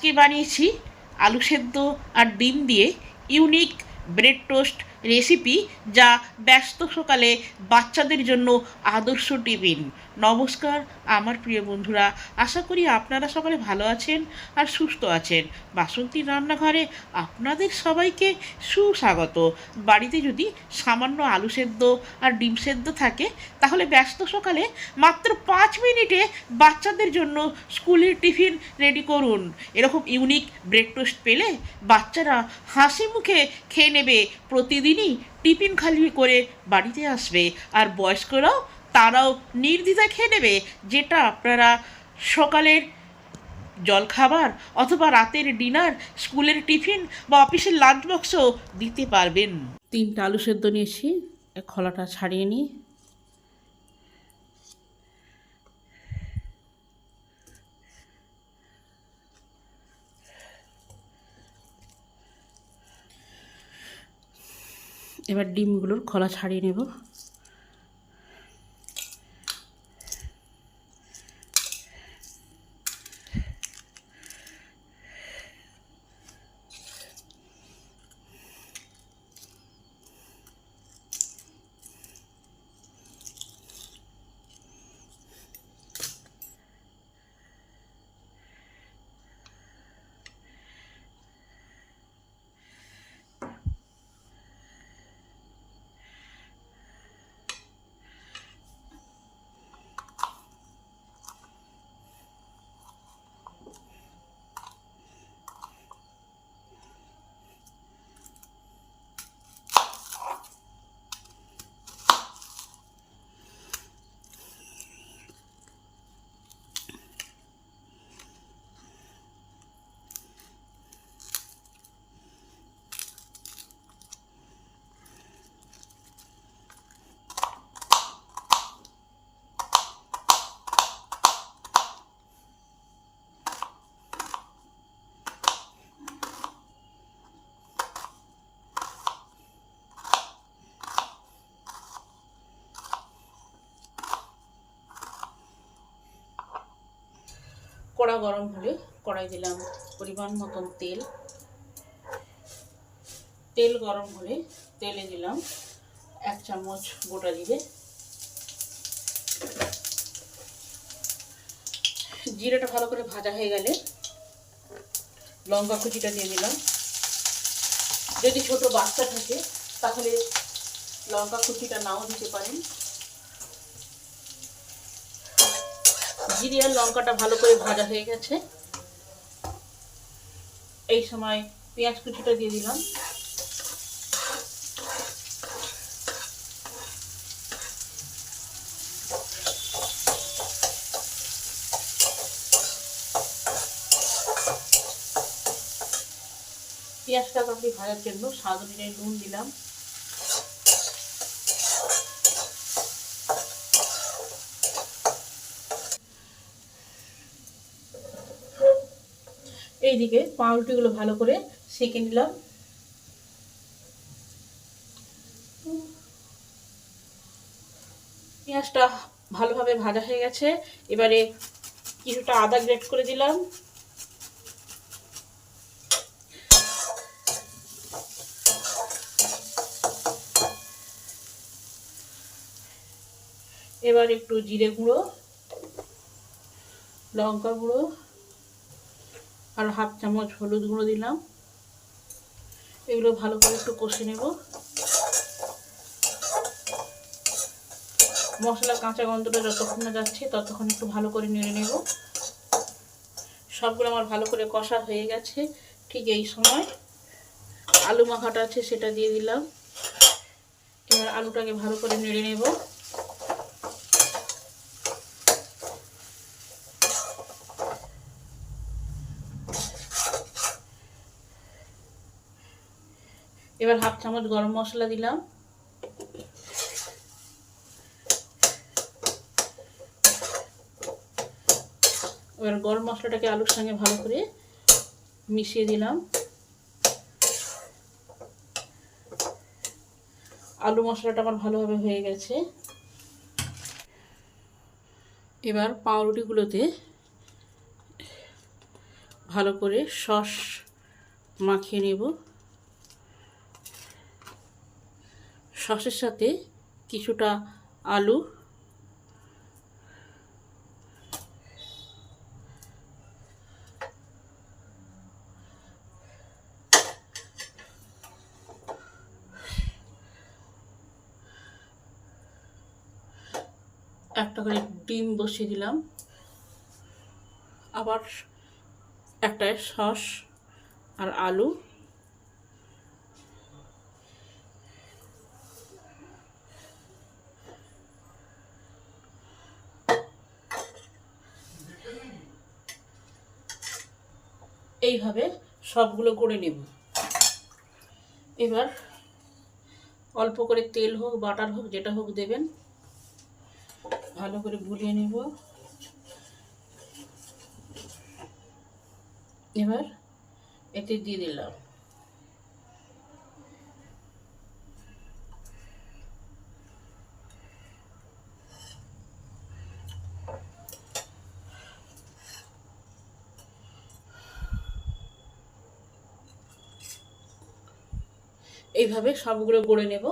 আজকে বানিয়েছি আলু সেদ্ধ আর ডিম দিয়ে ইউনিক ব্রেড টোস্ট রেসিপি যা ব্যস্ত সকালে বাচ্চাদের জন্য আদর্শ টিফিন। নমস্কার, আমার প্রিয় বন্ধুরা, আশা করি আপনারা সকলে ভালো আছেন আর সুস্থ আছেন। বাসন্তীর রান্নাঘরে আপনাদের সবাইকে সুস্বাগত। বাড়িতে যদি সামান্য আলু সেদ্ধ আর ডিম সেদ্ধ থাকে, তাহলে ব্যস্ত সকালে মাত্র পাঁচ মিনিটে বাচ্চাদের জন্য স্কুলের টিফিন রেডি করুন। এরকম ইউনিক ব্রেড টোস্ট পেলে বাচ্চারা হাসি মুখে খেয়ে নেবে প্রতিদিনই টিফিন খালি করে বাড়িতে আসবে। আর বয়স্করাও তারাও নির্দ্বিধায় খেয়ে নেবে যেটা আপনারা সকালের জলখাবার অথবা রাতের ডিনার, স্কুলের টিফিন বা অফিসের লাঞ্চ বক্সও দিতে পারবেন। তিনটা আলু সেদ্ধ নিয়েছি খোলাটা ছাড়িয়ে নিই। এবার ডিমগুলোর খোলা ছাড়িয়ে নেব। কড়া গরম হলে কড়াই দিলাম পরিমাণ মতন তেল। তেল গরম হলে তেলে দিলাম এক চামচ গোটা জিরে। জিরেটা ভালো করে ভাজা হয়ে গেলে লঙ্কা কুচিটা দিয়ে দিলাম। যদি ছোট বাচ্চা থাকে তাহলে লঙ্কা কুচিটা নাও দিতে পারেন। জিরে আর লঙ্কাটা ভালো করে ভাজা হয়ে গেছে। এই সময় পেঁয়াজ কুচিটা দিয়ে দিলাম। পেঁয়াজটা কাপড়ি ভাজার জন্য, স্বাদ অনুযায়ী নুন দিলাম। এইদিকে পাউরুটিগুলো ভালো করে সেঁকে নিলাম। পেঁয়াজটা ভালোভাবে ভাজা হয়ে গেছে। এবারে কিছুটা আদা গ্রেট করে দিলাম। এবার একটু জিরে গুঁড়ো, লঙ্কা গুঁড়ো আর হাফ চামচ হলুদ গুঁড়ো দিলাম। এগুলো ভালো করে একটু কষে নেব। মশলা কাঁচা গন্ধটা যতক্ষণ না যাচ্ছে, ততক্ষণ একটু ভালো করে নেড়ে নেব। সবগুলো আমার ভালো করে কষা হয়ে গেছে। ঠিক এই সময় আলু মাখাটা আছে, সেটা দিয়ে দিলাম। এবার আলুটাকে ভালো করে নেড়ে নেব। এবার হাফ চামচ গরম মশলা দিলাম। এবার গরম মশলাটাকে আলুর সঙ্গে ভালো করে মিশিয়ে দিলাম। আলু মশলাটা আমার ভালোভাবে হয়ে গেছে। এবার পাউরুটিগুলোতে ভালো করে সস মাখিয়ে নেব। সসের সাথে কিছুটা আলু। একটা করে ডিম বসিয়ে দিলাম। আবার একটা সস আর আলু। এইভাবে সবগুলো করে নেব। এবার অল্প করে তেল হোক, বাটার হোক, যেটা হোক দেবেন। ভালো করে ভুলিয়ে নেব। এবার এতে দিয়ে দিলাম। এইভাবে সবগুলো গড়ে নেব।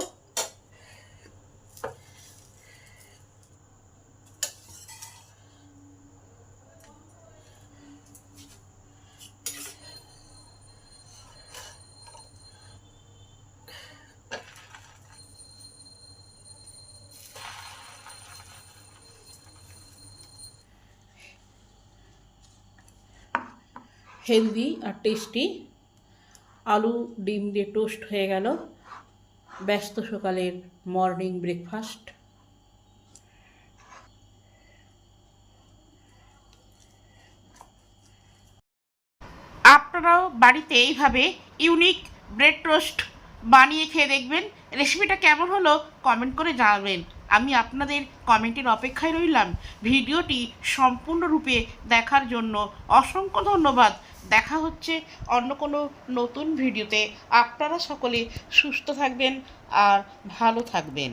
হেলদি আর টেস্টি আলু, ডিম দিয়ে টোস্ট হয়ে গেল। ব্যস্ত সকালের মর্নিং ব্রেকফাস্ট। আপনারাও বাড়িতে এইভাবে ইউনিক ব্রেড টোস্ট বানিয়ে খেয়ে দেখবেন। রেসিপিটা কেমন হলো কমেন্ট করে জানাবেন। আমি আপনাদের কমেন্টের অপেক্ষায় রইলাম। ভিডিওটি সম্পূর্ণরূপে দেখার জন্য অসংখ্য ধন্যবাদ। দেখা হচ্ছে অন্য কোনো নতুন ভিডিওতে। আপনারা সকলে সুস্থ থাকবেন আর ভালো থাকবেন।